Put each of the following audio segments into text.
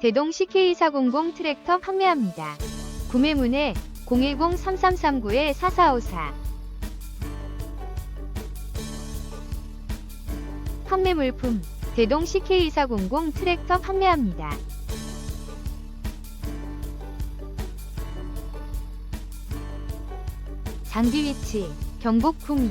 대동 CK400 트랙터 판매합니다. 구매문의 010-3339-4454 판매 물품 대동 CK400 트랙터 판매합니다. 장비 위치 경북 구미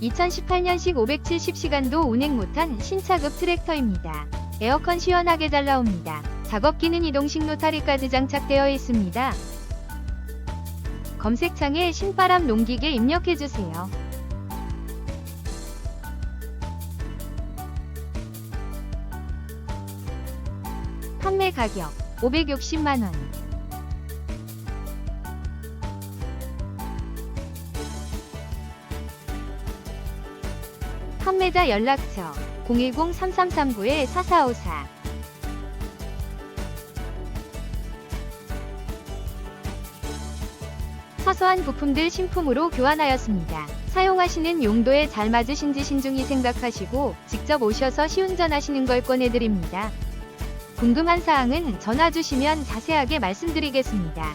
2018년식 570시간도 운행 못한 신차급 트랙터입니다. 에어컨 시원하게 잘 나옵니다. 작업기는 이동식 로타리까지 장착되어 있습니다. 검색창에 신바람 농기계 입력해주세요. 판매 가격 560만원 판매자 연락처 010-3339-4454 사소한 부품들 신품으로 교환하였습니다. 사용하시는 용도에 잘 맞으신지 신중히 생각하시고 직접 오셔서 시운전하시는 걸 권해드립니다. 궁금한 사항은 전화 주시면 자세하게 말씀드리겠습니다.